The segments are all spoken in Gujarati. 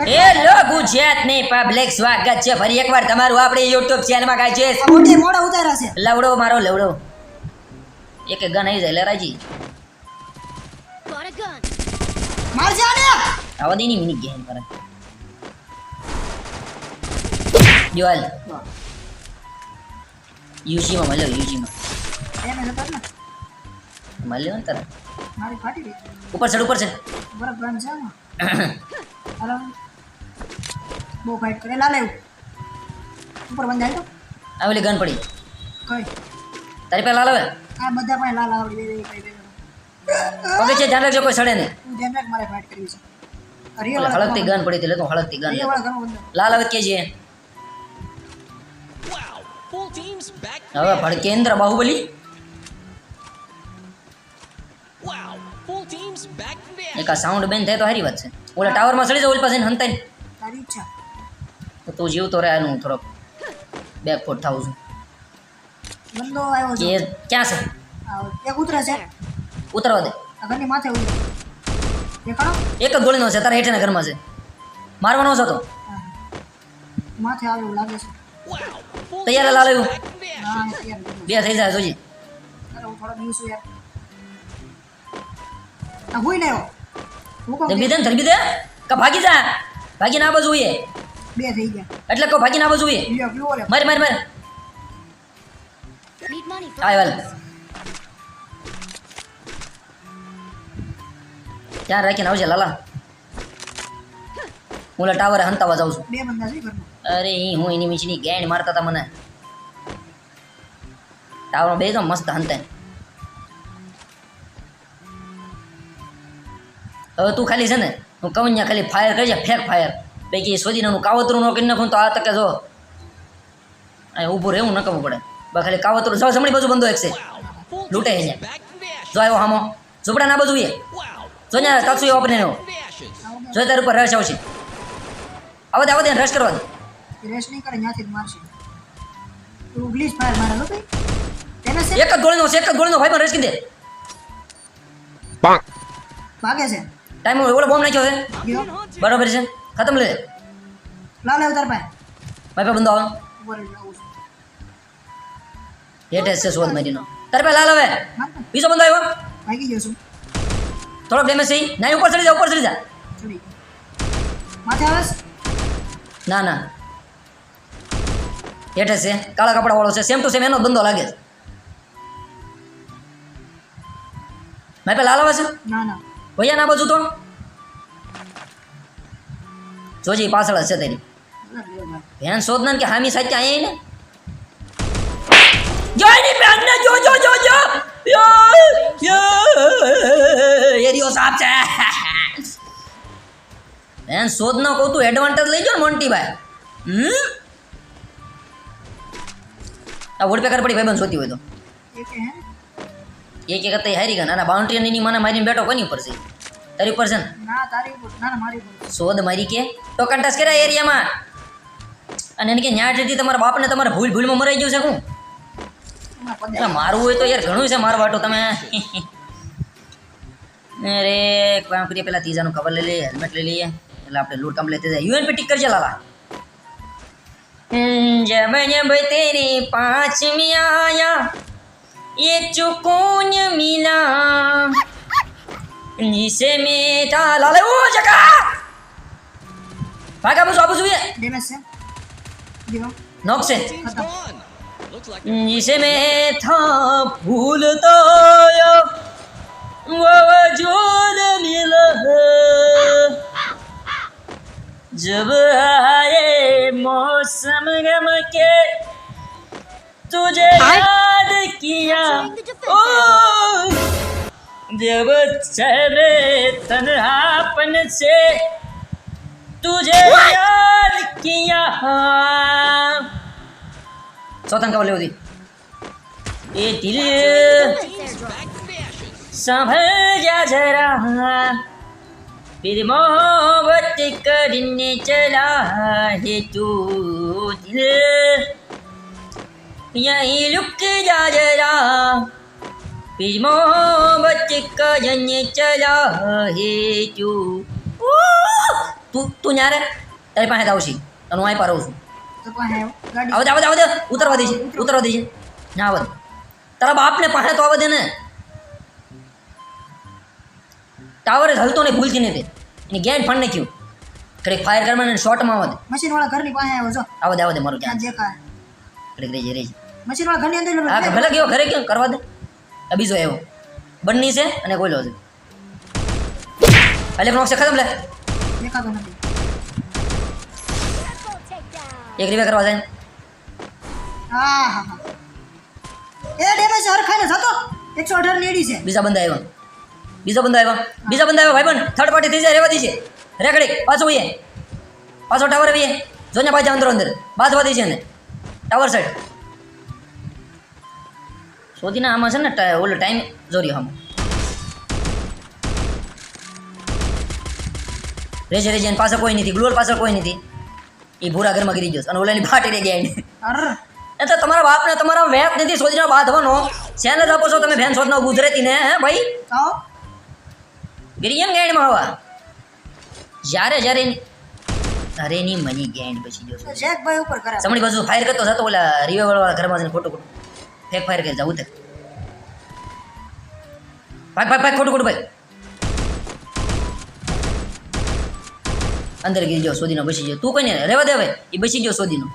હેલો ગુજરાતની પબ્લિક સ્વાગત છે. ફરી એકવાર તમારું આપણી યુટ્યુબ ચેનલમાં ગાય છે. આ મોડો ઉતારા છે. લવડો મારો લવડો. એક ગન આવી જાય લરાજી a આને! આવા દેની મિની ગેમ કરે જો યુજી માં મળ્યો યુજી માં. મળ્યો ને તરત મારી ઉપર ચડ ઉપર ચડ બરાબર છે હાલો બહુ ફાઇટ કરે લાલે ઉપર બંધાય તો આ ઓલી ગન પડી કઈ તારી પહેલા લાવે આ બધા પણ લાલ આવડી બે બે કઈ બે પગે છે ધ્યાન રાખજો કોઈ સડે નહીં હું ધ્યાન રાખ મારે ફાઇટ કરવી છે અરે હળકતી ગન પડી હતી એટલે તો હળકતી ગન લાલ હવે કે છે back. હવે ભડકેન્દ્ર બાહુબલી એક સાઉન્ડ બેન થાય તો હારી વાત છે. ઓલા ટાવરમાં ચડી જાવ ઓલી પાસે હંતાઈ તારી ઈચ્છા તો તું જીવતો રહે એનું થોડોક. બેક ફૂટ થાઉં છું બંદો આવ્યો છે. એ ક્યાં છે. એક ઉતરે છે. ઉતરવા દે. ઘરની માથે ઉતરે. દેખાડો. એક જ ગોળીનો છે તારા હેઠેના ઘરમાં છે. મારવાનો છે તો. માથે આવ્યો લાગે છે. તૈયાર લાલ આવ્યું. બે થઈ જાય જોજી અરે હું થોડો દિવસ યાર. હુઈ લેવો ધરબી દે ધરબી દે કા ભાગી જા. ભાગી ના બાજુ એ બે થઈ ગયા. એટલે કહો ભાગી ના બાજુ એ માર માર માર. આય વાલ. ધ્યાન રાખીને આવજે લાલા. હું ટાવરે હંતાવા જાઉં છું. બે બંદા છે અરે ઈ હું એની મીચની ગેંડ મારતા હતા મને. ટાવર બે તો મસ્ત હંતે. હવે તું ખાલી છે ને હું કહું ને ખાલી ફાયર કરજે ફેક ફાયર પૈકી શોધીને કાવતરું ન કરી નાખું તો આ તકે જો. અહીં ઊભું રહેવું ન કરવું પડે. બસ ખાલી કાવતરું જો જમણી બાજુ બંધો એક છે લૂંટે છે. જો આવ્યો હામો. ઝૂપડા ના બાજુ એ જો ને કાચું એ વાપરીને. જો તાર ઉપર રશ આવશે. આવો દે આવો ત્યાં રશ કરવા દે. રેસ નહીં કરે ત્યાંથી મારશે. તું ગ્લીચ ફાયર મારે લો ભાઈ. એક જ ગોળીનો છે એક જ ગોળીનો ભાઈ પણ રશ કી દે. ભાગે છે. ટાઈમ ઓલો બોમ્બ નાખ્યો હવે બરોબર છે. ખતમ લે. લાલ અવતાર પાસે ભાઈ પે બંધો આવે. લાવું હેઠે છે શોધ મારીનો. તારે પા લાલ હવે. બીજો બંધો આવ્યો? ભાગી ગયો છું. થોડોક ડેમેજ છે ઈ. ના ઉપર ચડી જા ઉપર ચડી જા. માથે આવે ના ના. હેઠે છે કાળા કપડા વાળો છે. સેમ ટુ સેમ એનો બંધો લાગે છે. મેં પે લાલ આવે છે? ના ના. ભૈયા, ના બાજુ તો. જોજી, પાછળ જ છે તેની અરે લે ભાઈ. ભેન શોધ ને કે હામી સાચી અહીંયા ને જો એની બેન ને, જો જો જો જો. યો યો. એરિયો સાપ છે. બેન શોધ ન કહું તું એડવાન્ટેજ લઈ જો ને મોન્ટીભાઈ હમ? આ વોડ પેકર પડી ભાઈ શોધી હોય તો. એ કે, હે? એક એક હતા હારી ગયા. નાના બાઉન્ડ્રી ની મને મારીને બેઠો કોની ઉપર છે? તારી ઉપર છે ના? તારી ઉપર. ના મારી ઉપર શોધ મારી કે? તો કંટાસ કર્યા એરિયામાં. અને એને કે ન્યાટ લીધી તમારા બાપને તમારે ભૂલ ભૂલમાં મરાઈ ગયું છે હું મારવું હોય તો યાર ઘણું છે મારવા વાટો તમે. અરે કામ કરીએ પેલા ત્રીજાનું કવર લઈ લઈએ હેલ્મેટ લઈ લઈએ. એટલે આપણે લૂટ કમ્પ્લેટ થઈ જાય. યુએનપી ટીક કરજે લાલા. જબ જબ તેરી પાંચમી આયા. ये चुकून मिला इसे में डाला ले ओ जका भागा मुझे वापस हुई डेमेज से दिवा नॉक से खत्म में था भूलता या वो वजूद मिला जब आए मौसम गम के तुझे किया ओ जब चले तन्हापन से तुझे याद किया स्वतंत्र कवर ले ये दिल teams back from the ashes. संभल जा जरा फिर मोहब्बत करने चला है तू दिल यहीं रुक जा जरा फिर मोहब्बत करने चला है तू તું તું ન્યારે તારી પાસે જ આવશી અને હું અહીં પર રહું છું તો પાસે આવ્યો ગાડી આવજે આવજે આવજે ઉતરવા દેજે ઉતરવા દેજે ના આવત તારા બાપને પાસે તો આવવા દે ને ટાવર જ હલતો નહીં ભૂલતી નથી એની ગેન ફંડ નાખ્યું કડીક ફાયર કરવાનું શોર્ટમાં આવવા દે મશીન વાળા ઘરની પાસે આવ્યો જો આવવા દે આવવા દે મારું ત્યાં ધ્યાન દેખાય કડીક રહેજે રહેજે મશીન વાળા ઘરની અંદર હા ભલે ગયો ઘરે કેમ? કરવા દે. આ બીજો આવ્યો. બંની છે અને કોઈલો છે. એટલે નોક છે ખતમ લે. દેખાતો નથી. એક રીવે કરવા જાય હા હા હા. એ ડેમેજ હરખાઈને થતો એકસો અઢાર લેડી છે. બીજા બંદા આવ્યા. બીજો બંદા આવ્યા. બીજા બંદા આવ્યો ભાઈ થર્ડ પાર્ટી થઈ જાય રેવા દીજે. રેકડી પાછો ઉઈએ. પાછો ટાવર આવીએ જોને પાછા અંદર અંદર. બાદ વાદી છે ને ટાવર સાઈડ શોધીને આમાં છે ને ઓલો ટાઈમ જોરી આમાં. રેજે રેજે પાસે કોઈ નથી ગ્લોર પાસે કોઈ નથી. એ ભૂરા ઘરમાં ગીરી ગયો અને ઓલાની ફાટી રહી ગયા એ તો તમારા બાપને તમારા વેપ નથી શોધીને બાંધવાનો. શેને આપો છો તમે ભેન શોધનો ગુજરાતી ને હે ભાઈ? ગીરી ગિરિયન ગેંડમાં હવા. જ્યારે જ્યારે અરે ની મની ગેંડ પછી જો શેખ ભાઈ ઉપર કરા. સમણી બાજુ ફાયર કરતો હતો ઓલા રિવેવર વાળા ઘરમાં જઈને ખોટું ખોટું. ફેક ફાયર કરી જાવ ઉતર ભાઈ ભાઈ ભાઈ ખોટું ખોટું ભાઈ અંદર ગીરી જાઓ સોદીનો બસી જાઓ તું કોઈ ને રહેવા દે હવે એ બસી ગયો સોદીનો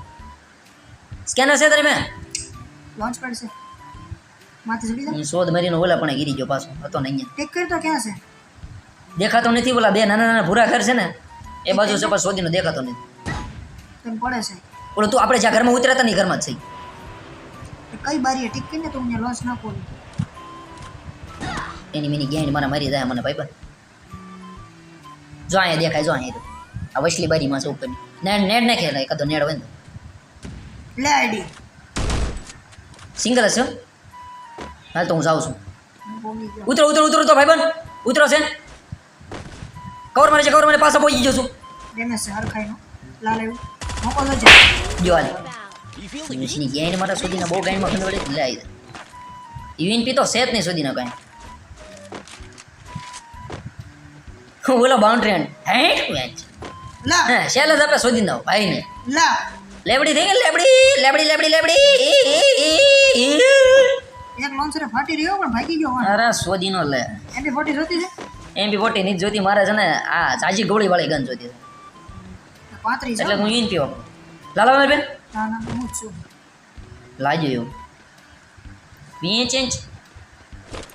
સ્કેનર છે તારે મેં લોન્ચ પેડ છે માથે ચડી જાય શોધ મરીનો ઓલા પણ ગીરી ગયો પાછો હતો ને અહીંયા ટેક કરી ક્યાં છે દેખાતો નથી ઓલા બે નાના નાના ભૂરા ઘર છે ને એ બાજુ છે પણ શોધીનો દેખાતો નથી પડે છે ઓલો તું આપણે જ્યાં ઘરમાં ઉતરાતા નહીં ઘરમાં જ છે કઈ બારી ટીક કરીને તું મને લોન્ચ ના ખોલું એની મિની ગેંડ મારા મારી જાય મને ભાઈ જો અહીંયા દેખાય જો અહીંયા. આ વસલી બારીમાં છે ઉપરની. નેડ નેડ નાખે એટલે એકાદો નેડ હોય લેડી લે આઈડી. સિંગલ હશે? હાલ તો હું જાઉં છું. ઉતરો ઉતરો ઉતરો તો ભાઈબંધ. ઉતરો છે કવર મારે છે કવર મારે. પાછા પહોંચી જશું લાલ આવ્યું. મોકો તો છે જો મિશની ગેંડ મારા સુધીના બહુ ગેંડમાં ખંડ વળી લે આવી યુએન પી તો છે જ નહીં સુધીના કાંઈ. બોલો બાઉન્ડ્રી એન્ડ હે? મેચ ના. શેલ જ આપણે શોધી ભાઈ ને. ના. લેબડી થઈ ગઈ લેબડી? લેબડી લેબડી લેબડી. એક લોન્ચરે ફાટી રહ્યો પણ ભાગી ગયો અરે શોધીનો લે. એમપી ફોર્ટી જોતી છે? એમ બી ફોટી નહીં જોતી મારે છે ને આ ચાજી ગોળી વાળી ગન જોતી છે. એટલે હું. ઈન પીવો. લાલા બેન? ના ના હું છું લાજો એવું ચેન્જ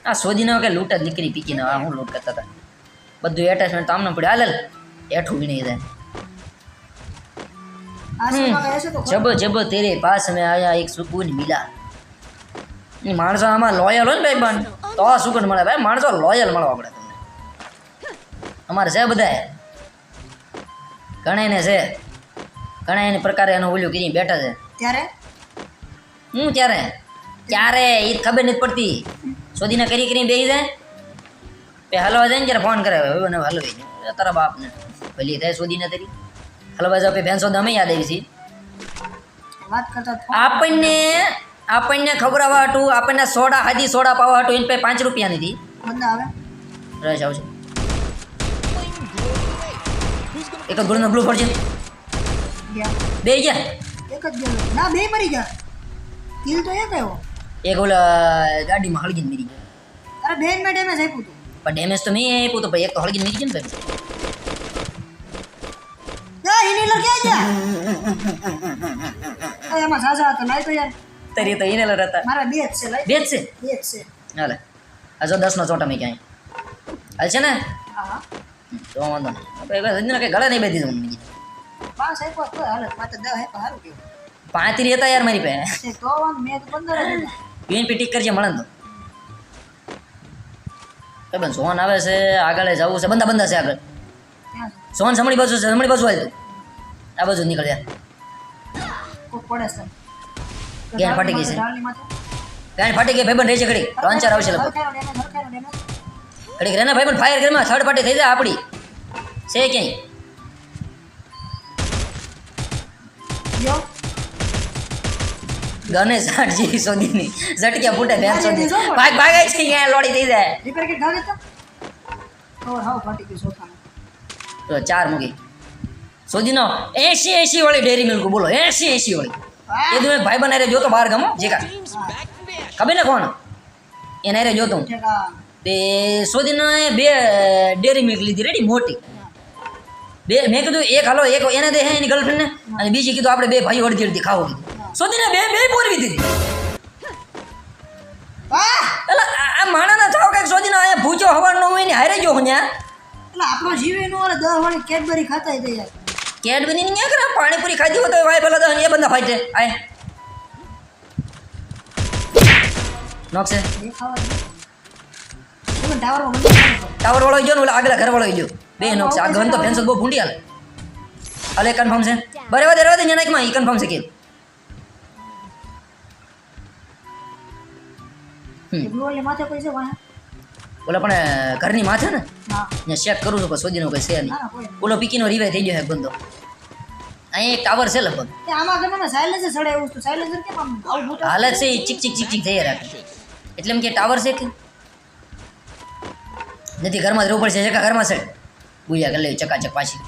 આ શોધીને કે લૂંટ જ નીકળી પીકીને આ હું લૂંટ કરતા હતા બધું એટેચમેન્ટ તો આમને પડ્યું હાલ એઠું વીણી જાય જબ જબ તેરે પાસ મેં આયા એક સુકૂન મિલા માણસો આમાં લોયલ હોય ને ભાઈ બન તો આ સુકૂન મળે ભાઈ માણસો લોયલ મળવા પડે તમને અમારે છે બધા ઘણા ને છે ઘણા એને પ્રકારે એનું ઓલું કરી બેઠા છે. ત્યારે? હું ત્યારે? ક્યારે? એ ખબર નથી પડતી. શોધીને કરી કરીને બેસી જાય. પે હલવા જાય ને ત્યારે ફોન કરે. હવે હલવી જાય તારા બાપને. ભલી થાય શોધીને તરી હલવા જાવ ભેન સોદ અમે યાદ આવી છીએ. આપણને આપણને આપણને આવવા હતું આપણને સોડા હાજી સોડા પાવા હતું એને પાસે પાંચ રૂપિયા નથી રસ આવશે. એક જ ગુણનો બ્લુ ફોર્ચ્યુન ગયા બે ગયા? એક જ ગયો. ના બે મરી ગયા. કિલ તો એક આવ્યો. એક ઓલા ગાડીમાં હળગીને મરી ગયો. અરે બેન મેં ડેમેજ આપ્યું હતું. પણ ડેમેજ તો મેં આપ્યું તો ભાઈ એક તો હળગીને મરી ગયો ને ભાઈ. ના ઇનહેલર ક્યાં ગયા? અરે એમાં ઝાઝા હતા લાઈ તો યાર. તરી તો ઇનેલર હતા. મારા બે જ છે લાઈ બે જ છે? બે જ છે. હાલે. આ જો દસનો ચોટા મેં ક્યાંય. હાલ છે ને? હા હા. તો વાંધો નહીં. આપણે એવા સંજના કંઈ ગળા નહીં બેધી દઉં બીજી પાંચ આપ્યો તો હાલ માત્ર દસ આપ્યો સારું કેવું પાંત્રી હતા યાર મારી પાસે. તો મેં તો પંદર જ પી ટીક કરજે મળે તો. બેન સોન આવે છે આગળ જવું છે બંદા બંદા છે આગળ. સોન સમણી બાજુ છે સમણી બાજુ આવ્યું આ બાજુ નીકળ યાર ગેર ફાટી ગઈ છે. ગેન. ફાટી ગઈ ભાઈબંધ રહી છે ઘડી લોન્ચર ચાર આવશે. ઘડીક રહે ભાઈબંધ ફાયર ઘરમાં થર્ડ પાર્ટી થઈ જાય આપણી છે ક્યાંય? ગયો. ગણેશ આઠજી સોદીની ઝટક્યા ફૂટે ભેન સોદી ભાગ ભાગે છે અહીંયા લોડી દઈ જાય. રિપેર કે ઘરે તો? હવે હાવ ફાટી ગયું સોફાનું. તો ચાર મૂકી. સોદીનો એસી એસી વાળી ડેરી મિલ્ક બોલો એસી એસી વાળી. એ તું એક ભાઈ બહાર ગમો જે કા Teams back in ખબર ને કોણ? એને રે જોતો હું. તે સોદીનો બે ડેરી મિલ્ક લીધી રેડી મોટી. બે મેં કીધું એક હાલો એક એને દે એની ગર્લફ્રેન્ડને અને બીજી કીધું આપણે બે ભાઈઓ અડધી અડધી ખાવું કીધું સોદીને બે બે પોરવી દીધી એટલે આ માણાના થાવ કંઈક સોધીને અહીંયા ભૂચો હવાર ન હોય ને હારે ગયો હું ત્યાં. એટલે આપણો જીવ એનો અને દસ વાળી કેડબરી ખાતા થઈ જાય કેડબરી ની ક્યાં કરે પાણીપુરી ખાધી હોય તો ભાઈ પેલા દસ એ બંદા ફાઈટે આય. નોકશે બંધ. ટાવર વાળો ગયો ને આગલા ઘર વાળો ગયો. બે નોકશે આ ગન તો ફેન્સ બહુ ભૂંડી હાલે. અલે કન્ફર્મ છે. બરાબર રહેવા દે નાખમાં ઈ કન્ફર્મ છે કે. એ blue વાળી માથે કોઈ છે વાહ? ઓલા પણ ઘરની માથે ને? ત્યાં ચેક કરું છું કે સોજીનો કોઈ છે નહીં. ઓલો પીકીનો રિવાય થઈ ગયો હે બંધો અહીં એક ટાવર છે લગભગ. હાલત છે. ઈ ચીક ચીક ચીક ચીક થઈ રાખે એટલે એમ કે ટાવર છે કે? નથી ઘરમાં જ રહેવું પડશે ઘરમાં છે. બુયા કરી લે ચકાચક પાછી.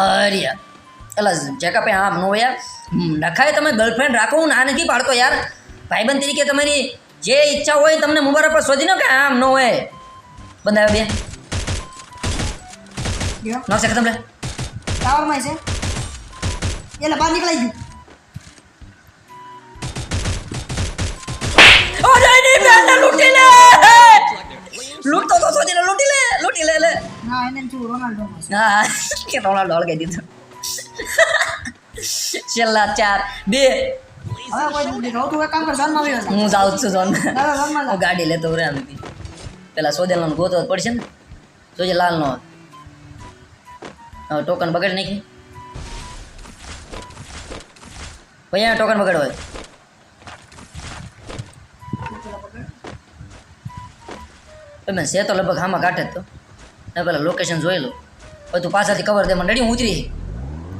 અરે યાર. એલા ચકા પે આમ નો યાર. નખાય તમે ગર્લફ્રેન્ડ રાખો હું ના નથી પાડતો યાર. ભાઈબંધ તરીકે તમારી જે ઈચ્છા હોય તમને મુબારક પર શોધી નો કે આમ નો હોય. બંધાયો બે. નોકશે ખતમ લે. ટાવરમાં છે. એટલે બહાર નીકળાઈ ગયું. અરે નહીં બેન લૂંટી લે! લૂંટતો તો શોધીને લૂંટી લે લૂંટી લે લે. ના એને એમ રોનાલ્ડો હા કે રોનાલ્ડો હળગાઈ દીધો. છેલ્લા ચાર બે. તું હું જાઉં છું જોન. હું ગાડી લેતો રે આમ. પેલા સોદેલાનો ગોતો પડશે ને. જોજે લાલનો હવે ટોકન બગાડી નાખી. ભાઈ ટોકન બગડ હોય તમે છે તો લગભગ આમાં કાઢે જ તો. ને પેલા લોકેશન જોઈ લો હવે તું પાછળથી કવર દે મને રેડી હું ઉતરી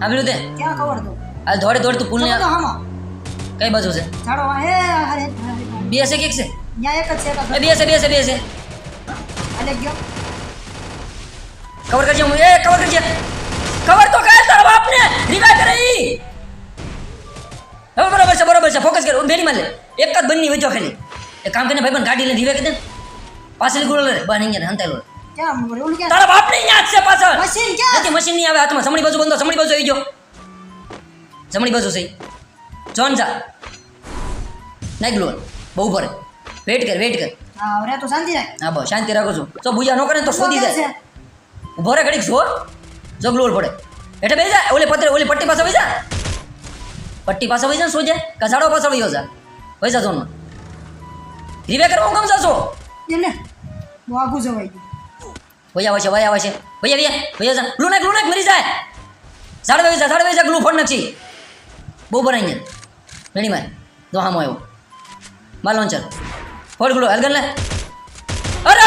આવ્યું તે ક્યાં ખબર તું આ દોડે દોડ તું પુલને તો હામાં. કઈ બાજુ છે? ઝાડો વાં. હે હા, હે, હા, હે. બે છે કે એક છે? ત્યાં એક જ છે એ બે છે બે છે બે છે એટલે ગયો. કવર કરજે હું એ કવર કરજે. કવર તો કર તારા બાપને. રિવાઇવ કરે ઈ. હવે બરાબર છે બરાબર છે. ફોકસ કર બેની માલે એક જ બનની વચ્ચો ખાલી. એક કામ કરીને ભાઈ પણ ગાડી લઈને રિવાઇવ કરી દે ને. પાછળ ગોળ બન અહીંયા હંતાઈ લો ઓલું તારા બાપની યાદ છે પાછળ. મશીન ક્યાં? નથી મશીનની આવે હાથમાં. જમણી બાજુ બંધો જમણી બાજુ આવી ગયો. જમણી બાજુ સહી. જોન જા. નાખ ગ્લો બહુ ભરે વેટ કર વેટ કર. હા હવે તો શાંતિ રાખ. હા બસ શાંતિ રાખો છું. તો ભૂયા નો કરે તો શોધી જાય? ઊભો રે ઘડીક જો જગલો પડે. એટલે બેસા ઓલી પત્રે ઓલી પટ્ટી પાસે બેસા પટ્ટી પાસે બેસા જા શું છે કસાડો પાસે વયો જા. વહી જા સોનમાં રીવે કરવા હું કેમ જાશો? એટલે વાગુ જવાઈ ગયું. વહી હોય છે વહી આવે છે. ભૈયા ભૈયા ભૈયા જા. ગ્લુ નાખ ગ્લુ નાખ મરી જાય. સાડે વહી જા સાડે વહી જા ગ્લુ ફોડ નાખી. બહુ ભરાઈ અહીંયા. મેણી મારે. દોહામાં હામો આવ્યો. માલ લોન્ચર. ફોડ ગ્લુ હલગન લે. અરે!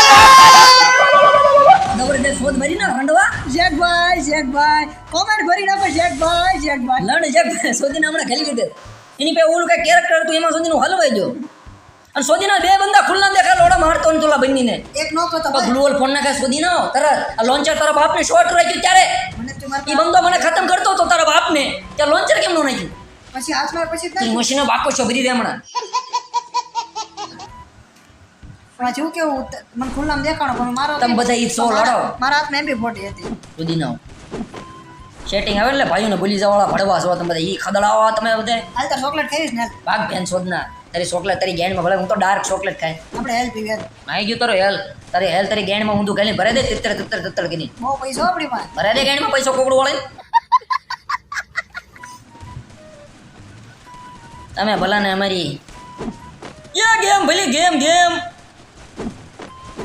ફોદ મરી ના હંડવા. જેકભાઈ જેકભાઈ કોમેન્ટ ભરી નાખો જેકભાઈ જેકભાઈ લણ જે સોદીને હમણાં ખેલી લીધે એની પે ઓલું કઈ કેરેક્ટર હતું એમાં સોદીનું હલવાઈ ગયો. અને સોદીના બે બંદા ખુલ્લા દેખા લોડા મારતો ને તોલા બનીને. એક નો હતો તો ભાઈ. ગ્લુઅલ ફોન નાખે સોદી નો તરત આ લોન્ચર તારા બાપને શોર્ટ રાખ્યું ત્યારે. માર એ બંદો મને ખતમ કરતો હતો તારા બાપને. ત્યાં લોન્ચર કેમ નો નાખ્યું? પછી હાથમાં પછી તું મશીનો બાકો છો બધી દે હમણાં પણ જો કેવું મને ખુલ્લામાં દેખાણો પણ મારો તમે બધા ઈ સો લડો. મારા હાથમાં એમબી ફોટી હતી. સોદી ના સેટિંગ આવે એટલે ભાઈઓને ભૂલી જવાળા ભડવા છો તમે બધા ઈ ખદડાવા તમે બધા. હાલ તો ચોકલેટ ખાઈશ ને. ભાગ બેન શોધના તારી ચોકલેટ તારી ગેંડમાં ભલે હું તો ડાર્ક ચોકલેટ ખાય. આપણે હેલ્પ પીવી હાલ. આવી ગયું તારો હેલ તારી હેલ તારી ગેંડમાં ઊંધું ગાલી ભરે દે તિત્તર તિત્તર તિત્તર કરી બહુ પૈસો આપણી પાસે. ભરે દે ગેંડમાં પૈસો કોકડું વળે. તમે ભલા ને અમારી યા ગેમ ભલી ગેમ ગેમ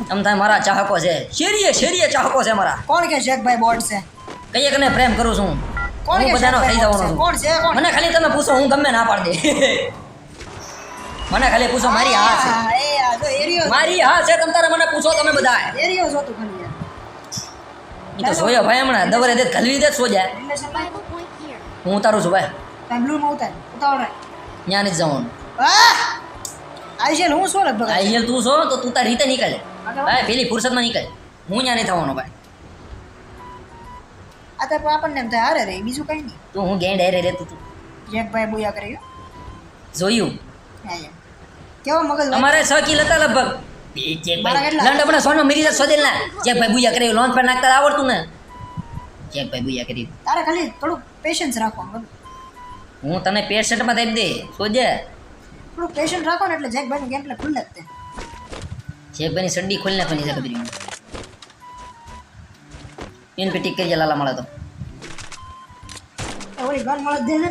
તમ થાય મારા ચાહકો છે. શેરીએ શેરીએ ચાહકો છે મારા. કોણ કે જેકભાઈ બોટ છે? કઈ એકને પ્રેમ કરું છું કોણ હું બધાનો થઈ જવાનો કોણ છે? મને ખાલી તમે પૂછો હું ગમે ના પાડી દે. મને ખાલી પૂછો મારી હા છે. મારી હા છે તમ તારે મને પૂછો તમે બધા એરિયો જોતું ખાલી યાર. એ તો સોયો ભાઈ હમણાં. દવરે દે ખલવી દે સો જાય. રિલેશનમાં Survival point here. હું ઉતારું છું ભાઈ. તારમાં ઉતાર. ઉતાવળ ત્યાં નથી જવાનું. આઈએલ હું શું લગભગ આઈએલ તું છો? તો તું તારી રીતે નીકળે. ભાઈ પેલી ફુરસદમાં નીકળે. હું ત્યાં નહીં થવાનો ભાઈ. આ તો આપણને એમ થાય હારે રે બીજું કઈ નહીં. તું હું ગેંડ હેરે રહેતું તું. જેકભાઈ બોયા કર્યો જોયું. કેવો મગજ? અમારે છ કિલ હતા લગભગ? લંડ આપણા સોનમાં મિરી સોદેલ ના જેકભાઈ બુયા કર્યું લોન પર નાખતા આવડતું ને. જેકભાઈ બુયા કરી. તારે ખાલી થોડુંક પેશન્સ રાખો હું તને પેશન્ટમાં દઈ દે સોજે. થોડું પેશન્ટ રાખો ને એટલે જેકભાઈનું ગેમ પ્લે ખુલ્લે જ તે જેકભાઈની સડ્ડી ખોલી નાખવાની છે એન કરી લાલા મળે તો. એ ગન મળે જ દે ને.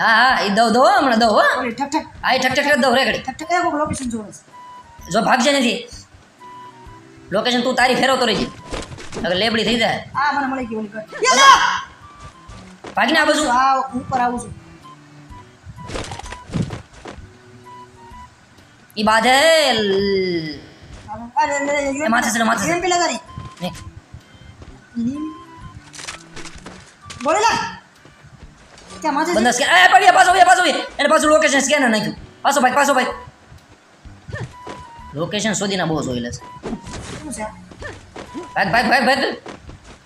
હા હા એ દઉં દઉં હમણાં દઉં હો. ઓલી ઠક ઠક. આ ઠક ઠક ઠક દઉં રે ઘડી. ઠક ઠક એ લોકેશન જોવે છે. જો ભાગજે નથી. લોકેશન તું તારી ફેરવતો રહેજે અગર લેબડી થઈ જાય. આ મને મળી ગઈ ઓલી ગન ભાગીને આ બાજુ. આ ઉપર આવું છું. ઈ બાધે એ માથે ને, માથે છે. લગાડી. ગોળી લાગ ત્યાં માથે બંદા સ્કેન એ પડી પાછો બે પાછો બે એને પાછું લોકેશન સ્કેનર નાખ્યું. પાછો ભાઈ પાછો ભાઈ. લોકેશન શોધીને બહુ જોઈ લેશે ભાગ ભાગ ભાગ ભાગ.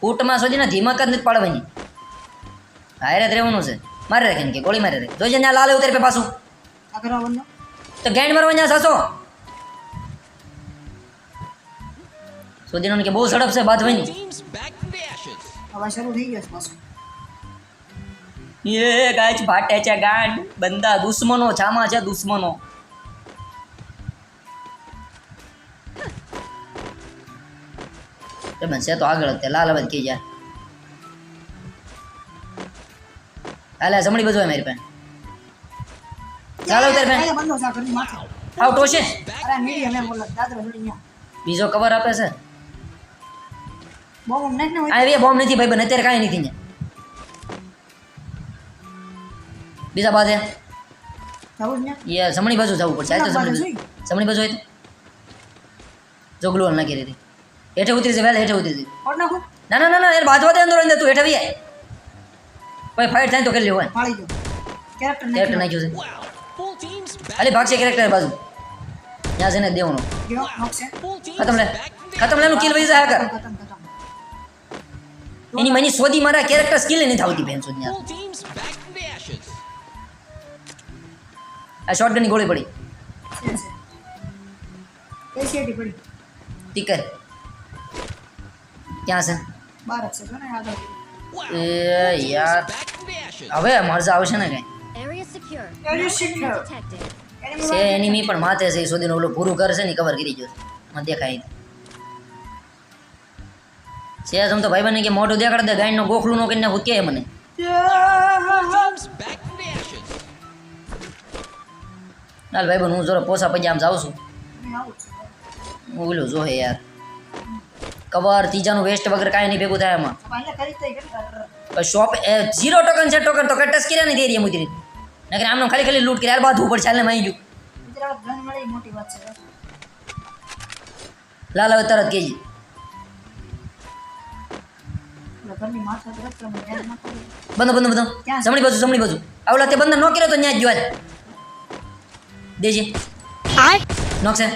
કૂટમાં શોધીને ધીમક જ નથી પાડવાની. હારે જ રહેવાનું છે. મારે રાખીને કે ગોળી મારે રાખે જોજે ત્યાં લાલ ઉતરે પે પાછું. તો ગેન્ડ મારવા ત્યાં સાસો શોધીને કે બહુ ઝડપ છે બાદ ashes. હવે શરૂ થઈ ગયો છે પાછું. એ ગાય ફાટે છે बंदा दुश्मनो છે દુશ્મનો. એ બનશે તો આગળ તે લાલ અવાજ કહી જાય. હાલે સમડી બધું મારી પાસે. ચાલો ઉતર બેન બંધો આવ ટોશે બીજો કવર આપે છે. બોમ્બ નથી ભાઈ બને અત્યારે કાંઈ નથી બીજા પાસે એ જમણી બાજુ જવું પડશે. આ તો બાજુ જમણી બાજુ જમણી બાજુ હોય તો જો ગ્લુઅલ નાખી દીધી. હેઠે ઉતરી છે વહેલા હેઠે ઉતરી છે ના ના ના ના યાર બાજવા દે અંદર અંદર તું હેઠે ભાઈ ભાઈ ફાઇટ થાય તો કરી લેવું ફાળી દો. કેરેક્ટર કેરેક્ટર નાખ્યું. છે. ખાલી ભાગશે કેરેક્ટર બાજુ. ત્યાં જઈને ને દેવાનો ખતમ લે. ખતમ લેનું કિલ વહી જાય કર ખતમ ખતમ એની મની સોદી મારા કેરેક્ટર સ્કિલ નહીં આવતી બેન શોધી આ શોટગનની ગોળી પડી. ટીકર. ક્યાં છે. એ યાર. હવે મરજા આવશે ને કઈ. છે એનિમી પણ માથે છે એ શોધીને ઓલું પૂરું કરશે ને કવર કરી જશે મને દેખાય છે તમ તો ભાઈ બને કે મોઢું દેખાડ દે ગાયનો ગોખલું નો કરીને ભૂત કે મને. હાલ ભાઈ બન હું જોરો પોસા પંજાબ જાઉં છું. હું બોલું જો હે ઓલું જોહે યાર. કવર ત્રીજાનું વેસ્ટ વગર કાંઈ નહીં ભેગું થાય એમાં શોપ એ ઝીરો ટોકન છે ટોકન તો કટસ કર્યા નહીં દેરી મુદરી નકર આમનો ખાલી ખાલી લૂટ કર્યા બાદ ઉપર ચાલે માઈ ગયું. લાલ હવે તરત કેજી. બંધ બંધ બંધ? જમણી બાજુ જમણી બાજુ. આવલા તે બંધ ન કર્યો તો ન્યા જ જોવાય દેજે. નોકશે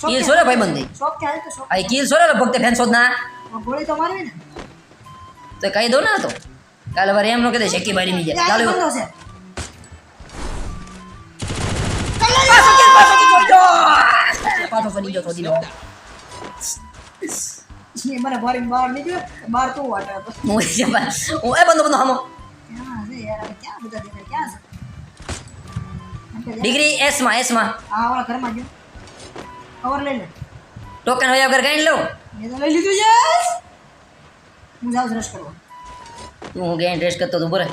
શોપ કિલ? સોરે ભાઈ બંધ શોપ છે તો શોપ આ કિલ સોરે ભક્ત ફેન શોધ ના ગોળી તો મારવી ને. તો કહી દો ના તો. કાલે વાર એમ નો કહી દે શેકી બારી ની જાય ચાલો બંધો છે. પાછો ફરી ગયો લો એ મને ભરીને બહાર નીકળ્યો બહાર તું વાટે હું એ બંધો બંધો હામો. ક્યાં છે યાર ક્યાં બધા દેખાય? ક્યાં છે? ડિગ્રી એસમાં એસમાં. હા ઓલા ઘરમાં જો કવર લઈ લે. ટોકન હોય વગર કઈ લઉં? મેં તો લઈ લીધું યસ હું જાઉં રશ કરવા. હું ગેન ડ્રેસ કરતો તો બોરે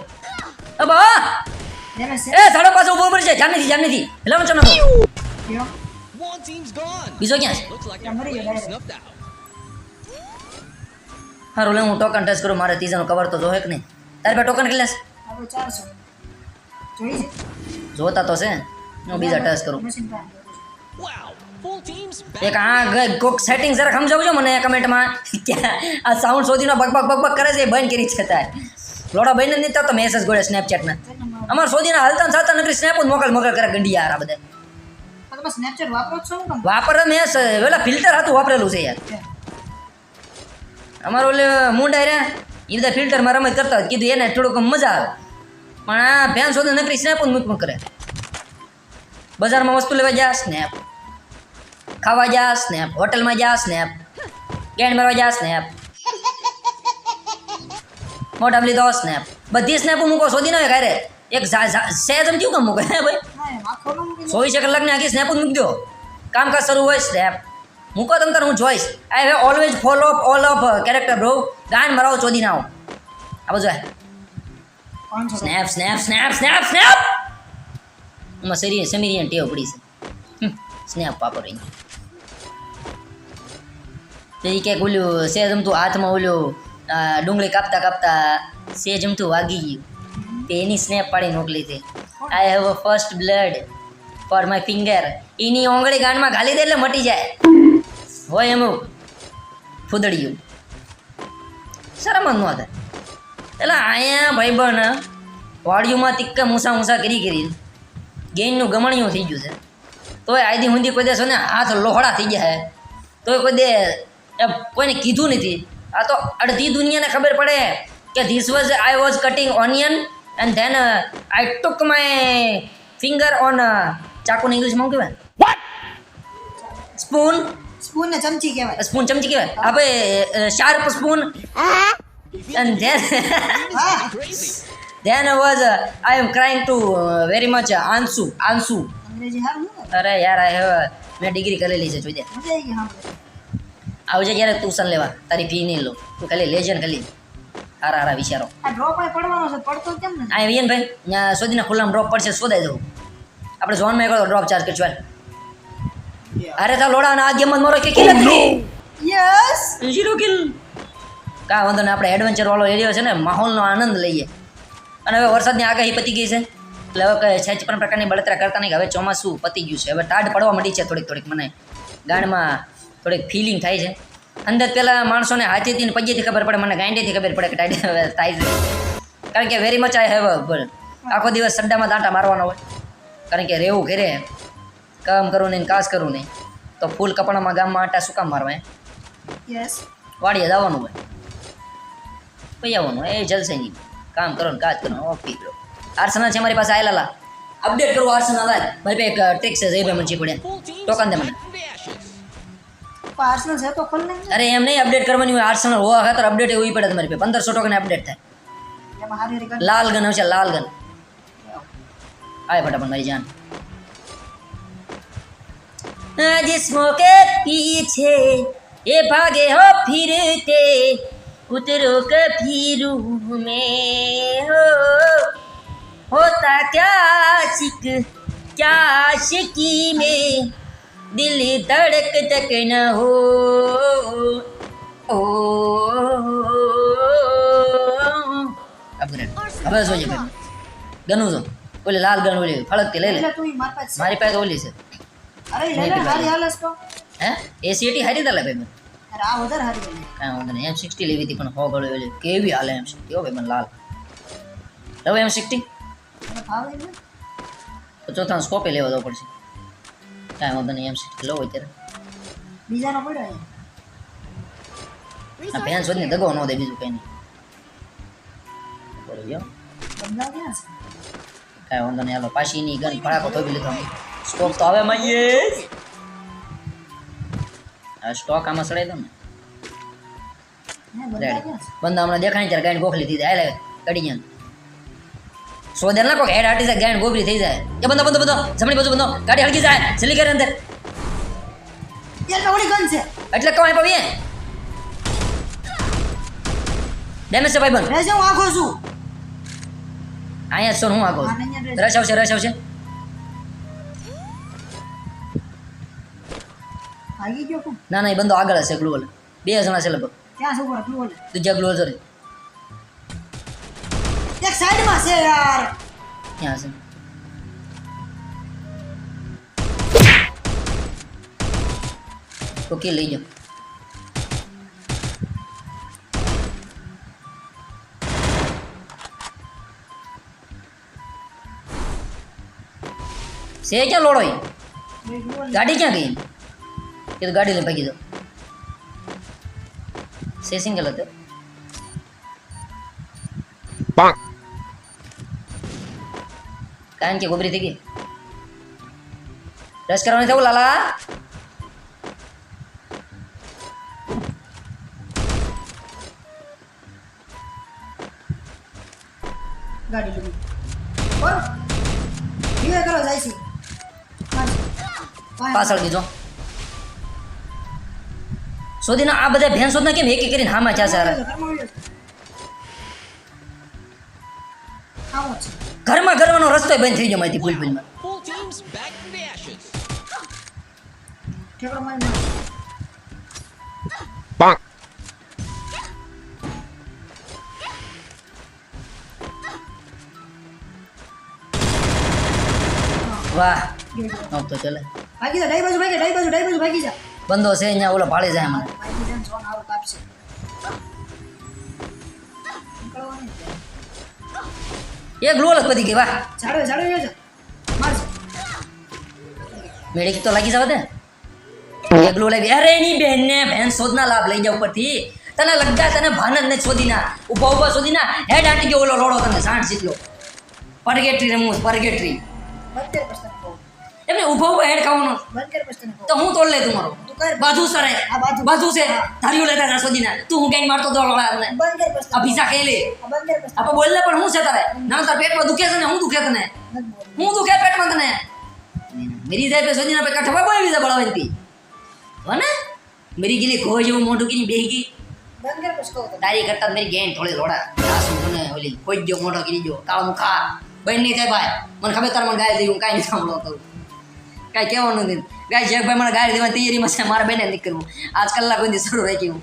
અબા એ સાડો પાછો ઊભો છે જાન નથી જાન નથી. પેલા મચો gone. બીજો ક્યાં છે. હારું લે હું ટોકન ટેસ્ટ કરું મારે ત્રીજાનો કવર તો જોહે કે નહીં. તારે પાસે ટોકન કેટલા છે? આપણે ચારસો. જોઈ છે? જોતા તો છે. હું બીજા ટચ કરું. એક આ કોક સેટિંગ જરા સમજાવજો મને કમેન્ટમાં આ સાઉન્ડ શોધીનો બક બક બક બક કરે છે એ બંધ કરી છે તાર. લોડા બહેન નહીં તો મેસેજ ગોળે સ્નેપચેટના અમાર શોધીને હાલતા ચાલતા નકરી સ્નેપ જ મોકલ મોકલ કરે ગંડી યાર આ બધા વાપરો મેં પેલા ફિલ્ટર હતું વાપરેલું છે યાર. અમારો ઓલે મુંડા રે એ બધા ફિલ્ટરમાં રમત કરતા કીધું એને થોડુંક મજા આવે. પણ આ ભેન શોધે નકરી સ્નેપ જ મૂકવું કરે. બજારમાં વસ્તુ લેવા જા સ્નેપ. ખાવા જા સ્નેપ. હોટલમાં જા સ્નેપ. ગેંડ મારવા જા સ્નેપ. મોટા લીધો સ્નેપ. બધી સ્નેપ મૂકો શોધી ના હોય ઘરે. એક સહેજ એમ કેવું કામ મૂકે? હે ભાઈ. ચોવીસ કલાકની આખી સ્નેપ જ મૂકી દો. કામકાજ શરૂ હોય સ્નેપ. મૂકો તમ હું જોઈશ. I have always follow up all of character bro ગાંડ મરાવો ચોદી ના આવો. પાંચસો snap snap snap snap snap એમાં શરીર સમીરિયન ટેવ પડી છે. સ્નેપ તો એ ક્યાંક ઓલું સે જમતું હાથમાં ઓલું ડુંગળી કાપતા કાપતા સે જમતું વાગી ગયું. તે એની સ્નેપ પાડી મોકલી હતી I have a first blood for my finger એની ઓંગળી ગાંડમાં ઘાલી દે એટલે મટી જાય. હોય એમ ફૂદડ્યું. શરમ જ ન થાય. એટલે અહીંયા ભાઈબંધ વાડીઓમાં તિક્કા મૂસા મૂસા કરી કરી ગેનનું ગમણિયું થઈ ગયું છે. તોય આજથી હુંદી કોઈ દે ને હાથ લોહડા થઈ ગયા છે. તોય કોઈ દે કોઈને કીધું નથી. આ તો અડધી દુનિયાને ખબર પડે કે this was I was cutting onion and then I took my finger on ચાકુને ઇંગ્લિશમાં શું કહેવાય? સ્પૂન સ્પૂન ને ચમચી કહેવાય. સ્પૂન ચમચી કહેવાય. આપણે sharp spoon and then. Then was uh, I am crying to uh, very much uh, Ansu. Ansu. અરે યાર આ uh, મેં ડિગ્રી કરેલી છે જોઈ દે. આવજે ક્યારે ટ્યુશન લેવા. તારી ફી નહીં લો. તું ખાલી લેજે ને ખાલી. હારા હારા વિચારો. આ વિયન ભાઈ સોદીના ખુલ્લામાં ડ્રોપ પડશે શોધાઈ દઉં. આપણે ઝોનમાં એક ડ્રોપ ચાર્જ કરશું અરે તો લોડા આ ગેમ મારો કે કિલ યસ ઝીરો કિલ કા વાંધો ને આપણે એડવેન્ચરવાળો એરિયો છે ને માહોલનો આનંદ લઈએ. અને હવે વરસાદની આગાહી પતી ગઈ છે. એટલે હવે કઈ છેચ પણ પ્રકારની બળતરા કરતા નહીં હવે ચોમાસું પતી ગયું છે. હવે ટાઢ પડવા માંડી છે થોડીક થોડીક મને ગાંડમાં થોડીક ફિલિંગ થાય છે. અંદર પહેલાં માણસોને હાથેથી ને પગેથી ખબર પડે મને ગાંડેથી ખબર પડે કે ટાઢ હવે થાય છે. કારણ કે વેરી મચ આઈ હેવ આખો દિવસ સડ્ડામાં દાંટા મારવાનો હોય. કારણ કે રહેવું ઘેરે કામ કરવું નહીં ને કાસ કરવું નહીં. તો ફૂલ કપડામાં ગામમાં આટા શું કામ મારવા? યસ વાડીએ જવાનું હોય. પછી આવવાનું એ જલસે નહીં કામ કરો ને કાજ કરો ઓફી લો આર્સનલ છે મારી પાસે આયેલા લા અપડેટ કરવું આર્સનલ આય મારી પાસે એક ટ્રિક છે જય ભાઈ મને શીખવાડ્યા Full teams ટોકન દે મને back from the ashes. Parcel છે તો ખોલ ને અરે એમ નહીં અપડેટ કરવાની હોય આર્સનલ હોવા ખાતર અપડેટ એવી પડે તમારી પાસે પંદરસો ટોકન અપડેટ થાય એમાં હારી હારી કરી લાલ ગન આવશે લાલ ગન આય ફટાફટ મારી જાન जिस्मों के पीछे ये भागे हो फिरते उतरो कभी रूह में हो। होता क्या आशिक क्या आशिकी में? दिल धड़क तक न हो। ओ। अब सो जाए गनू सो बोले लाल गन बोले फड़क के ले ले। मारे पैर बोले से। अरे ले ले हारी हाल इसको हैं? एसीटी हरी दला पे मैं અરે આ વધારે હારી હાલે કાંઈ વાંધો નહીં એમ સિક્સટી લેવી હતી પણ હો ગળો એટલે કેવી હાલે એમ સિક્સટી હો ભાઈ મને લાલ. હવે એમ સિક્સટી ને? ચોથા સ્કોપે લેવા જવું પડશે. કાંઈ વાંધો નહીં એમ સિક્સટી લો અત્યારે બીજાનો પડ્યો આ ભેંસ વધને દગો ન દે બીજું કંઈ નહીં. બોલો જો કાંઈ વાંધો નહીં હાલો પાછીની ગન ફળાકો તો બી લીધો સ્કોપ તો હવે માઈએ સ્ટોક આમાં સડાઈ દો ને. બંદા હમણાં દેખાય ત્યારે ગાયન ગોખલી થઈ જાય. કડી ગયા સોદર ના કોક હેડ હાટી જાય ગાયન ગોખલી થઈ જાય. એ બંધો બંધો બંધો. જમણી બાજુ બંધો. ગાડી હલકી જાય. જલ્દી કરે અંદર. એટલે કમાય પવીએ ડેમેજ છે ભાઈ બંધ. રહેજો હું આખો છું. અહીંયા છો હું આખો. રશ આવશે રશ આવશે. ભાગી ગયો ના ના એ બંદો આગળ હશે ગ્લોબલ બે જણા છે લગભગ. ક્યાં છે ઉપર તું બોલે ગ્લોબલ સોરી એક સાઈડમાં છે યાર. ક્યાં છે. ઓકે લઈ જાઓ. છે ક્યાં લોડો. ગાડી ક્યાં ગઈ? ભાગી દો સે સિંગલ હતો કારણ કે ગોબરી થઈ ગઈ રસ કરવાની થયું લાલા ગાડી લીધી ધીરે કરો જાય છે. પાછળ બીજો શોધીને આ બધા ભેંસોદના કેમ એક એક કરીને હામાં ચાશે હારા? ઘરમાં ઘરવાનો રસ્તો બંધ થઈ ગયો માહિતી ભૂલ ભૂલમાં. વાહ. તો ચાલે ભાગી જા ડાઈ બાજુ ભાગી ડાઈ બાજુ ડાઈ બાજુ ભાગી જા બંધો છે અહીંયા ઓલો ભાળી જાય ને જ. એક ગ્લોલ જ ગઈ વાહ. મેડિક તો લાગી જવા દે. એક ગ્લોલ લાગી અરે એની બેન ને બેન શોધના લાભ લઈ જા ઉપરથી. તને લગતા તને ભાન જ નથી શોધીના. ઊભા ઊભા શોધીના. હેડ આટી ગયો ઓલો રોડો તને સાંઠ સીટલો પરગેટરી રમવું પરગેટરી. બંધ એમને ઊભા ઊભા હેડ ખાવાનો. બંધ તો હું તોડ લે તું મારો. બાજુ સરે આ બાજુ. બાજુ છે ધાર્યું લેતા તા શોધીના તું હું કઈ મારતો તો લોડા મને બંધ કર પછી આ તને પીઝા ખાઈ લે આ બંધ કર પછી આપણે બોલલે પણ હું છે તારે ના તાર પેટમાં દુખે છે ને હું દુખે તને નથી બોલવું. હું દુખે પેટમાં તને મેરી જાય પે સોદીના પે કઠવા કોઈ વિઝા બળાવતી હો ને મેરી ગીલી ખો જેવું મોઢું કીની બેહી ગઈ બંધ કર પછી કહું તને તારી કરતા મેરી ગેન થોડી લોડા સાસુ મને ઓલી કોઈ ગયો મોઢો કરી ગયો કાળો મુખા બહેન નહીં થાય ભાઈ મને ખબર તાર મને ગાય દઈ હું કાંઈ નહીં સાંભળો કહું કાંઈ કહેવાનું નથી. ગાય જગભાઈ મને ગાડી દેવાની તૈયારીમાં છે, મારા બેને નથી કરવું. આજ કલાક સુધી શરૂ રાખી